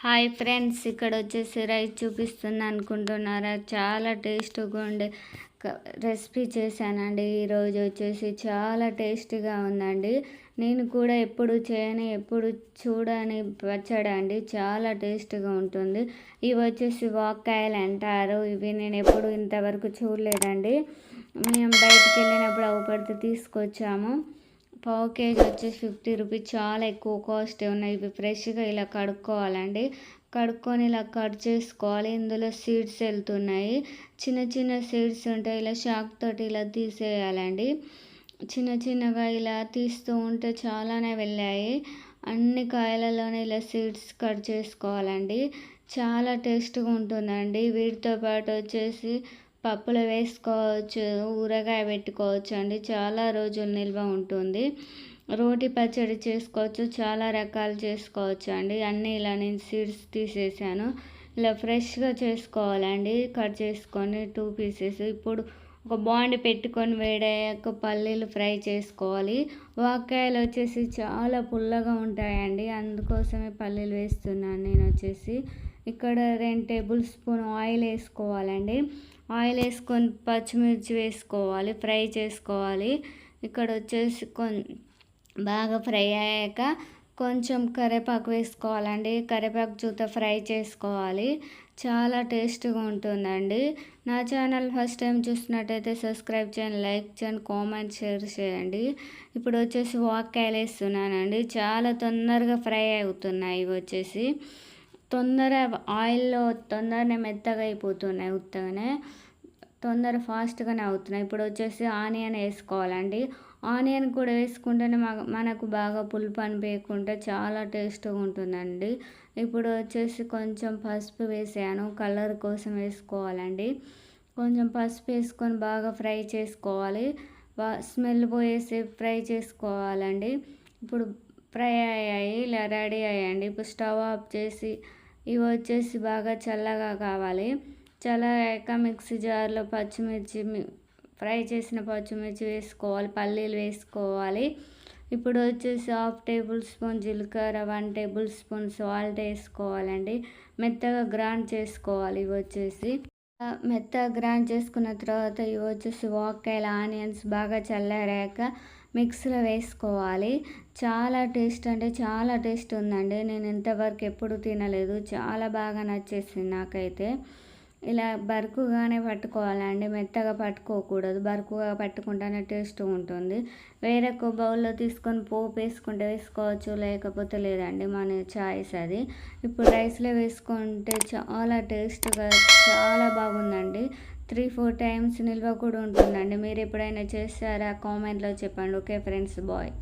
Hi friends ఇక్కడ వచ్చేసి rice చూపిస్తుంది అనుకుంటున్నారా? చాలా టేస్ట్గా ఉండే రెసిపీ చేశానండి. ఈరోజు వచ్చేసి చాలా టేస్టీగా ఉందండి. నేను కూడా ఎప్పుడు చేయని ఎప్పుడు చూడని పచ్చడి అండి. చాలా టేస్ట్గా ఉంటుంది. ఇవి వచ్చేసి వాక్కాయలు అంటారు. ఇవి నేను ఎప్పుడు ఇంతవరకు చూడలేదండి. మేము బయటికి వెళ్ళినప్పుడు అవి పడితే తీసుకొచ్చాము. పావు కేజీ వచ్చేసి ఫిఫ్టీ రూపీస్. చాలా ఎక్కువ కాస్ట్ ఉన్నాయి. ఇవి ఫ్రెష్గా ఇలా కడుక్కోవాలండి. కడుక్కొని ఇలా కట్ చేసుకోవాలి. ఇందులో సీడ్స్ వెళ్తున్నాయి. చిన్న చిన్న సీడ్స్ ఉంటాయి. ఇలా షాక్ తోటి ఇలా తీసేయాలండి. చిన్న చిన్నగా ఇలా తీస్తూ ఉంటే చాలానే వెళ్ళాయి. అన్ని కాయలలోనే ఇలా సీడ్స్ కట్ చేసుకోవాలండి. చాలా టేస్ట్గా ఉంటుందండి. వీటితో పాటు వచ్చేసి పప్పులో వేసుకోవచ్చు ఊరగాయ పెట్టుకోవచ్చు అండి. చాలా రోజులు నిల్వ ఉంటుంది. రోటి పచ్చడి చేసుకోవచ్చు చాలా రకాలు చేసుకోవచ్చు అండి. అన్నీ ఇలా నేను సీడ్స్ తీసేసాను. ఇలా ఫ్రెష్గా చేసుకోవాలండి. కట్ చేసుకొని టూ పీసెస్. ఇప్పుడు ఒక బాండ్ పెట్టుకొని వేడయ్యాక పల్లీలు ఫ్రై చేసుకోవాలి. వాకాయలు వచ్చేసి చాలా పుల్లగా ఉంటాయండి. అందుకోసమే పల్లీలు వేస్తున్నాను నేను వచ్చేసి. ఇక్కడ రెండు టేబుల్ స్పూన్ ఆయిల్ వేసుకోవాలండి. ఆయిల్ వేసుకొని పచ్చిమిర్చి వేసుకోవాలి ఫ్రై చేసుకోవాలి. ఇక్కడ వచ్చేసి కొన్ బాగా ఫ్రై అయ్యాక కొంచెం కరివేపాకు వేసుకోవాలండి. కరివేపాకు చూత ఫ్రై చేసుకోవాలి. చాలా టేస్ట్గా ఉంటుందండి. నా ఛానల్ ఫస్ట్ టైం చూసినట్టయితే సబ్స్క్రైబ్ చేయండి లైక్ చేయండి కామెంట్ షేర్ చేయండి. ఇప్పుడు వచ్చేసి వాక్కాయలు వేస్తున్నానండి. చాలా తొందరగా ఫ్రై అవుతున్నాయి ఇవి వచ్చేసి. తొందర ఆయిల్లో తొందరనే మెత్తగా అయిపోతున్నాయి ఉత్తగానే. తొందర ఫాస్ట్గానే అవుతున్నాయి. ఇప్పుడు వచ్చేసి ఆనియన్ వేసుకోవాలండి. ఆనియన్ కూడా వేసుకుంటేనే మనకు బాగా పులుపు అనిపించకుండా చాలా టేస్ట్గా ఉంటుందండి. ఇప్పుడు వచ్చేసి కొంచెం పసుపు వేసాను కలర్ కోసం వేసుకోవాలండి. కొంచెం పసుపు వేసుకొని బాగా ఫ్రై చేసుకోవాలి. స్మెల్ పోయేసి ఫ్రై చేసుకోవాలండి. ఇప్పుడు ఫ్రై అయ్యాయి ఇలా రెడీ అయ్యాయండి. ఇప్పుడు స్టవ్ ఆఫ్ చేసి ఇవి వచ్చేసి బాగా చల్లగా కావాలి. చల్లగా మిక్సీ జార్లో పచ్చిమిర్చి ఫ్రై చేసిన పచ్చిమిర్చి వేసుకోవాలి పల్లీలు వేసుకోవాలి. ఇప్పుడు వచ్చేసి హాఫ్ టేబుల్ స్పూన్ జీలకర్ర వన్ టేబుల్ స్పూన్ సాల్ట్ వేసుకోవాలండి. మెత్తగా గ్రైండ్ చేసుకోవాలి ఇవి వచ్చేసి. మెత్తగా గ్రైండ్ చేసుకున్న తర్వాత ఇవి వచ్చేసి వాక్కాయలు ఆనియన్స్ బాగా చల్లారాక మిక్సీలో వేసుకోవాలి. చాలా టేస్ట్ అంటే చాలా టేస్ట్ ఉందండి. నేను ఇంతవరకు ఎప్పుడు తినలేదు. చాలా బాగా నచ్చేసింది నాకైతే. ఇలా బరుకుగానే పట్టుకోవాలండి మెత్తగా పట్టుకోకూడదు. బరుకుగా పట్టుకుంటేనే టేస్ట్ ఉంటుంది. వేరే బౌల్లో తీసుకొని పోపు వేసుకుంటే వేసుకోవచ్చు లేకపోతే లేదండి. మన చాయిస్ అది. ఇప్పుడు రైస్లో వేసుకుంటే చాలా టేస్ట్గా చాలా బాగుందండి. త్రీ ఫోర్ టైమ్స్ నిల్వ కూడా ఉంటుందండి. మీరు ఎప్పుడైనా చేస్తారా కామెంట్లో చెప్పండి. Okay friends. బాయ్.